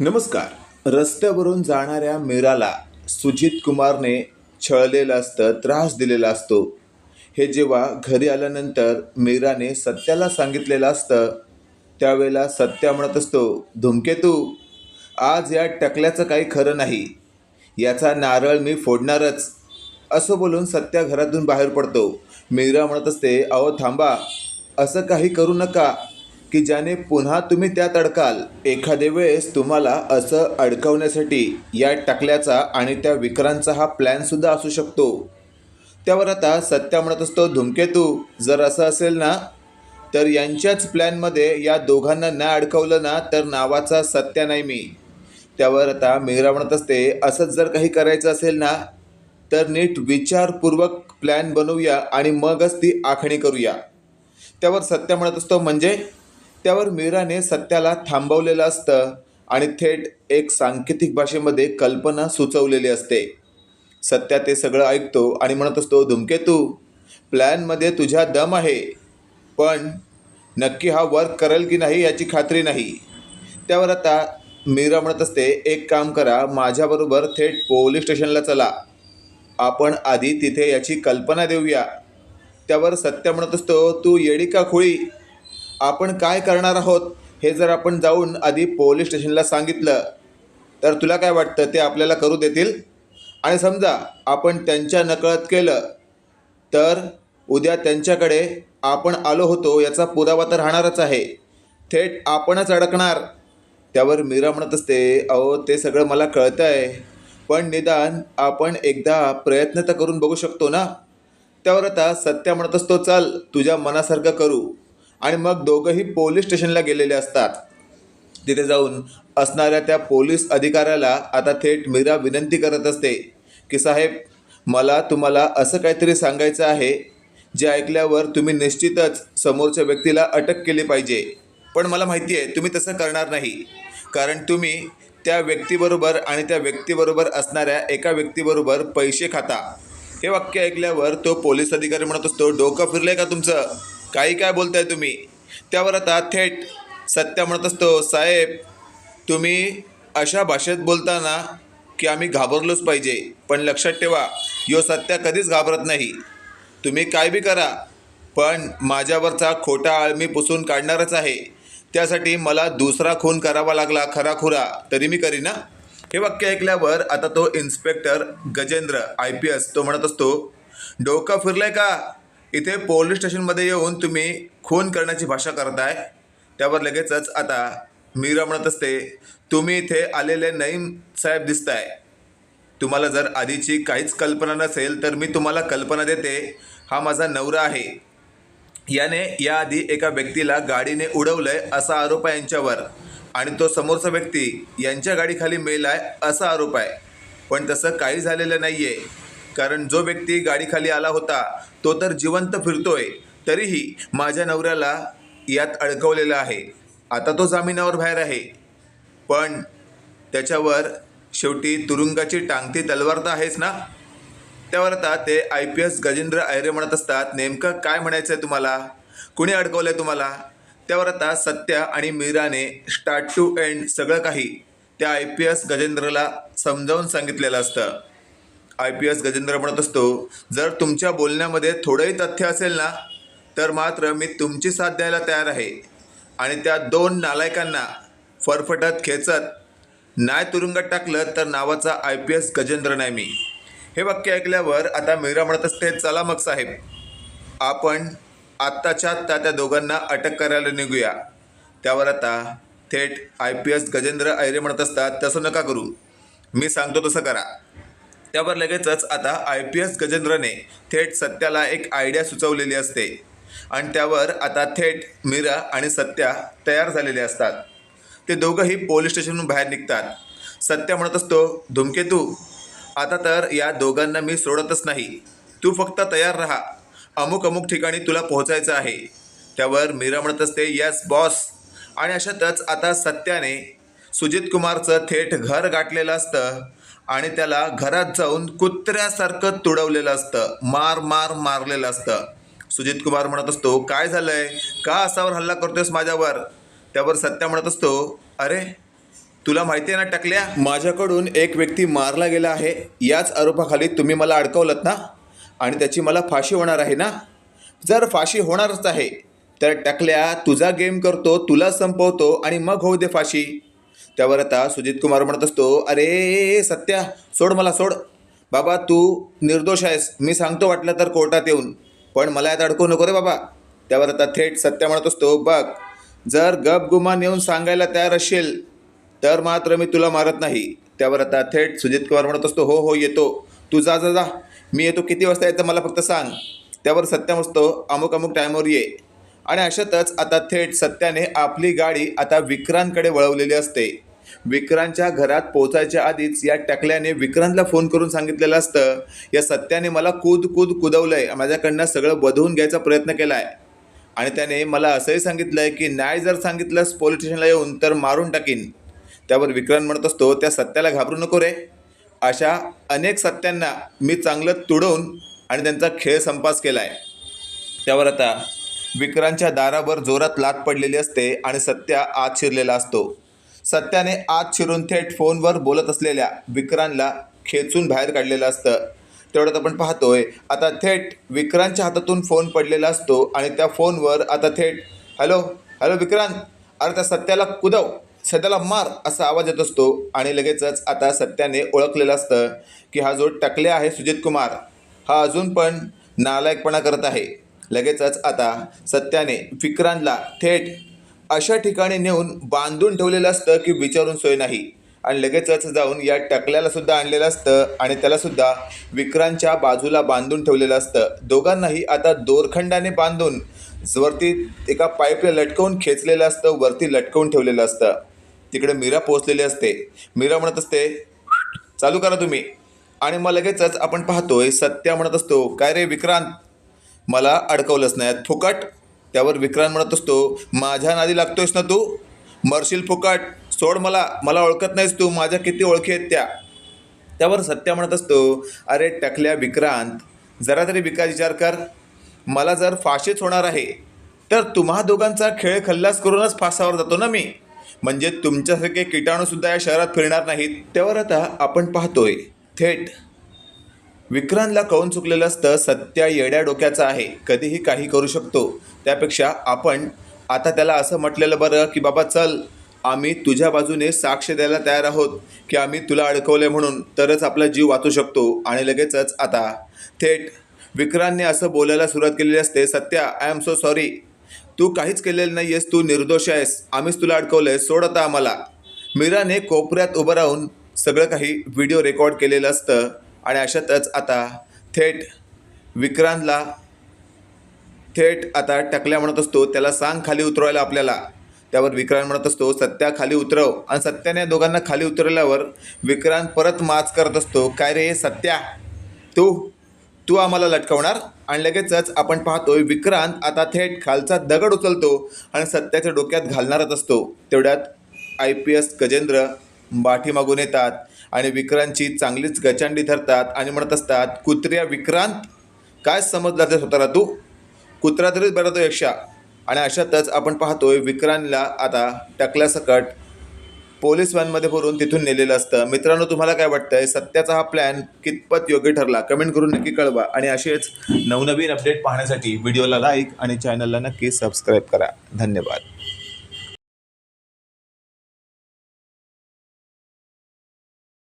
नमस्कार. रस्त्यावरून जाणाऱ्या मीराला सुजित कुमारने छळलेलं असतं त्रास दिलेला असतो. हे जेव्हा घरी आल्यानंतर मीराने सत्याला सांगितलेलं असतं त्यावेळेला सत्या म्हणत असतो धुमकेतू आज या टकल्याचं काही खरं नाही. याचा नारळ मी फोडणारच. असं बोलून सत्या घरातून बाहेर पडतो. मीरा म्हणत असते अहो थांबा असं काही करू नका. की ज्याने पुन्हा तुम्ही त्यात अडकाल एखाद्या वेळेस तुम्हाला असं अडकवण्यासाठी या टकल्याचा आणि त्या विक्रांचा हा प्लॅनसुद्धा असू शकतो. त्यावर आता सत्या म्हणत असतो धुमकेतू जर असं असेल ना तर यांच्याच प्लॅनमध्ये या दोघांना न अडकवलं ना तर नावाचा सत्या नाही मी. त्यावर आता मीरा म्हणत असते असंच जर काही करायचं असेल ना तर नीट विचारपूर्वक प्लॅन बनवूया आणि मगच ती आखणी करूया. त्यावर सत्य म्हणत असतो म्हणजे त्यावर मीराने सत्याला थांबवलेलं असतं आणि थेट एक सांकेतिक भाषेमध्ये कल्पना सुचवलेली असते. सत्या ते सगळं ऐकतो आणि म्हणत असतो धुमकेतू प्लॅनमध्ये तुझ्या दम आहे पण नक्की हा वर्क करेल की नाही याची खात्री नाही. त्यावर आता मीरा म्हणत असते एक काम करा माझ्याबरोबर थेट पोलीस स्टेशनला चला. आपण आधी तिथे याची कल्पना देऊया. त्यावर सत्य म्हणत असतो तू येडी का खोळी? आपण काय करणार आहोत हे जर आपण जाऊन आधी पोलीस स्टेशनला सांगितलं तर तुला काय वाटतं? ते आपल्याला करू देतील? आणि समजा आपण त्यांच्या नकळत केलं तर उद्या त्यांच्याकडे आपण आलो होतो याचा पुरावा तर राहणारच आहे. थेट आपणच अडकणार. त्यावर मीरा म्हणत असते अहो ते सगळं मला कळतं आहे पण निदान आपण एकदा प्रयत्न तर करून बघू शकतो ना? त्यावर आता सत्या म्हणत असतो चल तुझ्या मनासारखं करू. आणि मग दोघंही पोलीस स्टेशनला गेलेले असतात. तिथे जाऊन असणाऱ्या त्या पोलीस अधिकाऱ्याला आता थेट मीरा विनंती करत असते की साहेब मला तुम्हाला असं काहीतरी सांगायचं आहे जे ऐकल्यावर तुम्ही निश्चितच समोरच्या व्यक्तीला अटक केली पाहिजे. पण मला माहिती आहे तुम्ही तसं करणार नाही. कारण तुम्ही त्या व्यक्तीबरोबर आणि त्या व्यक्तीबरोबर असणाऱ्या एका व्यक्तीबरोबर पैसे खाता. हे वाक्य ऐकल्यावर तो पोलीस अधिकारी म्हणत असतो डोकं फिरलंय का तुमचं? काही काय बोलताय तुम्ही? त्यावर आता थेट सत्य म्हणत असतो साहेब तुम्ही अशा भाषेत बोलताना की आम्ही घाबरलोच पाहिजे. पण लक्षात ठेवा यो सत्य कधीच घाबरत नाही. तुम्ही काय बी करा पण माझ्यावरचा खोटा आळ मी पुसून काढणारच आहे. त्यासाठी मला दुसरा खून करावा लागला खरा खुरा तरी मी करीना हे वाक्य ऐकल्यावर आता तो inspector Gajendra I P S तो म्हणत असतो डोकं फिरलंय का? इथे पोलीस स्टेशनमध्ये येऊन तुम्ही खून करण्याची भाषा करताय. त्यावर लगेचच आता मीरा म्हणत असते तुम्ही इथे आलेले नईम साहेब दिसताय. तुम्हाला जर आधीची काहीच कल्पना नसेल तर मी तुम्हाला कल्पना देते. हा माझा नवरा आहे. याने याआधी एका व्यक्तीला गाडीने उडवलंय असा आरोप आहे यांच्यावर. आणि तो समोरचा व्यक्ती यांच्या गाडीखाली मेलाय असा आरोप आहे. पण तसं काही झालेलं नाही आहे कारण जो व्यक्ती गाडीखाली आला होता तो तर जिवंत फिरतोय तरीही माझ्या नवऱ्याला यात अडकवलेलं आहे. आता तो जामिनावर बाहेर आहे. पण त्याच्यावर शेवटी तुरुंगाची टांगती तलवार तर आहेच ना? त्यावर आता ते I P S Gajendra Ahire म्हणत असतात नेमकं काय म्हणायचं आहे तुम्हाला? कुणी अडकवलं आहे तुम्हाला? त्यावर आता सत्या आणि मीराने स्टार्ट टू एंड सगळं काही त्या आय पी एस गजेंद्रला समजावून सांगितलेलं असतं. आय पी एस गजेंद्र म्हणत असतो जर तुमच्या बोलण्यामध्ये थोडंही तथ्य असेल ना तर मात्र मी तुमची साथ द्यायला तयार आहे. आणि त्या दोन नालायकांना फरफटत खेचत नाय तुरुंगात टाकलं तर नावाचा आय पी एस गजेंद्र नाही मी. हे वाक्य ऐकल्यावर आता मीरा म्हणत असते चला मग साहेब आपण आत्ताच्या आत्ता त्या दोघांना अटक करायला निघूया. त्यावर आता थेट I P S Gajendra Ahire म्हणत असतात तसं नका करू. मी सांगतो तसं करा. त्यावर लगेचच आता आय पी एस गजेंद्रने थेट सत्याला एक आयडिया सुचवलेली असते. आणि त्यावर आता थेट मीरा आणि सत्या तयार झालेले असतात. ते दोघंही पोलीस स्टेशनहून बाहेर निघतात. सत्या म्हणत असतो धुमकेतू आता तर या दोघांना मी सोडतच नाही. तू फक्त तयार राहा. अमुक अमुक ठिकाणी तुला पोहोचायचं आहे. त्यावर मीरा म्हणत असते यस बॉस. आणि अशातच आता सत्याने सुजित कुमारचं थेट घर गाठलेलं असतं. आणि त्याला घरात जाऊन कुत्र्यासारखं तुडवलेलं असतं. मार मार मारलेलं असतं. सुजित कुमार म्हणत असतो काय झालंय? का असावर हल्ला करतोयस माझ्यावर? त्यावर सत्या म्हणत असतो अरे तुला माहिती आहे ना टकल्या? माझ्याकडून एक व्यक्ती मारला गेला आहे. याच आरोपाखाली तुम्ही मला अडकवलत ना? आणि त्याची मला फाशी होणार आहे ना? जर फाशी होणारच आहे तर टकल्या तुझा गेम करतो तुला संपवतो आणि मग होऊ दे फाशी. त्यावर आता सुजित कुमार म्हणत असतो अरे सत्या सोड मला सोड. बाबा तू निर्दोष आहेस. मी सांगतो वाटलं तर कोर्टात येऊन. पण मला यात अडकू नको रे बाबा. त्यावर आता थेट सत्या म्हणत असतो बघ जर गपगुमान येऊन सांगायला तयार असेल तर मात्र मी तुला मारत नाही. त्यावर आता थेट सुजित कुमार म्हणत असतो हो हो येतो. तू जा जा जा. मी येतो. किती वाजता येतं मला फक्त सांग. त्यावर सत्या म्हणतो अमुक अमुक टायमावर ये. आणि अशातच आता थेट सत्याने आपली गाडी आता विक्रांतकडे वळवलेली असते. विक्रांतच्या घरात पोचायच्या आधीच या टकल्याने विक्रांतला फोन करून सांगितलेलं असतं या सत्याने मला कूद कूद कुदवलंय माझ्याकडनं सगळं बधवून घ्यायचा प्रयत्न केला आहे आणि त्याने मला असंही सांगितलं आहे की नाही जर सांगितलंस पोलीस स्टेशनला येऊन तर मारून टाकीन. त्यावर विक्रांत म्हणत असतो त्या सत्याला घाबरू नको रे. अशा अनेक सत्यांना मी चांगलं तुडवून आणि त्यांचा खेळ संपास केला आहे त्यावर आता विक्रांतच्या दारावर जोरात लात पडलेली असते आणि सत्या आत शिरलेला असतो. सत्याने आत शिरून थेट फोनवर बोलत असलेल्या विक्रांतला खेचून बाहेर काढलेलं असतं. तेवढ्यात आपण पाहतोय आता थेट विक्रांतच्या हातातून फोन पडलेला असतो आणि त्या फोनवर आता थेट हॅलो हॅलो विक्रांत अरे त्या सत्याला कुदव सत्याला मार असा आवाज येत असतो आणि लगेचच आता सत्याने ओळखलेलं असतं की हा जो टकले आहे सुजित कुमार हा अजून पण नालायकपणा करत आहे. लगेचच आता सत्याने विक्रांतला थेट अशा ठिकाणी नेऊन बांधून ठेवलेलं असतं की विचारून सोय नाही. आणि लगेचच जाऊन या टकल्याला सुद्धा आणलेलं असतं आणि त्याला सुद्धा विक्रांतच्या बाजूला बांधून ठेवलेलं असतं. दोघांनाही आता दोरखंडाने बांधून वरती एका पाईपला लटकवून खेचलेलं असतं वरती लटकवून ठेवलेलं असतं. तिकडे मीरा पोचलेली असते. मीरा म्हणत असते चालू करा तुम्ही. आणि मग लगेचच आपण पाहतोय सत्या म्हणत असतो काय रे विक्रांत? मला अडकवलंच नाही. फुकट त्यावर विक्रांत म्हणत असतो माझ्या नादी लागतोयस ना तू? मरशील फुकाट. सोड मला. मला ओळखत नाहीस तू. माझ्या किती ओळखी आहेत त्या. त्यावर सत्या म्हणत असतो अरे टकल्या विक्रांत जरा तरी विकास विचार कर. मला जर फाशीच होणार आहे तर तुम्हा दोघांचा खेळ खल्लास करूनच फासावर जातो ना मी. म्हणजे तुमच्यासारखे किटाणूसुद्धा या शहरात फिरणार नाहीत. त्यावर आता आपण पाहतोय थेट विक्रांतला कळून चुकलेलं असतं सत्या येड्या डोक्याचं आहे. कधीही काही करू शकतो. त्यापेक्षा आपण आता त्याला असं म्हटलेलं बरं की बाबा चल आम्ही तुझ्या बाजूने साक्ष द्यायला तयार आहोत की आम्ही तुला अडकवले म्हणून तरच आपला जीव वाचू शकतो आणि लगेचच आता. थेट विक्रांतने असं बोलायला सुरुवात केलेली असते Satya I am so sorry तू काहीच केलेलं नाही आहेस तू निर्दोष आहेस. आम्हीच तुला अडकवलं आहे सोड आता आम्हाला. मीराने कोपऱ्यात उभं राहून सगळं काही व्हिडिओ रेकॉर्ड केलेलं असतं. आणि अशातच आता थेट विक्रांतला थेट आता टकल्या म्हणत असतो त्याला सांग खाली उतरवायला आपल्याला. त्यावर विक्रांत म्हणत असतो सत्या खाली उतरव. आणि सत्याने दोघांना खाली उतरवल्यावर विक्रांत परत माच करत असतो काय रे सत्या? तू तू आम्हाला लटकवणार? आणि लगेचच आपण पाहतोय विक्रांत आता थेट खालचा दगड उचलतो आणि सत्याच्या डोक्यात घालणारच असतो. तेवढ्यात आय पी एस गजेंद्र मागून येतात. आणि विक्रांतची चांगलीच गचांडी धरतात आणि म्हणत असतात कुत्र्या विक्रांत काय समजला ते स्वतःला तू? कुत्रा तरीच बरा तो यक्षा. आणि अशातच आपण पाहतोय विक्रांतला आता टकल्यासकट पोलीस व्हॅनमध्ये भरून तिथून नेलेलं असतं. मित्रांनो तुम्हाला काय वाटतंय? सत्याचा हा प्लॅन कितपत योग्य ठरला? कमेंट करून नक्की कळवा. आणि असेच नवनवीन अपडेट पाहण्यासाठी व्हिडिओला लाईक आणि चॅनलला नक्की सबस्क्राईब करा. धन्यवाद.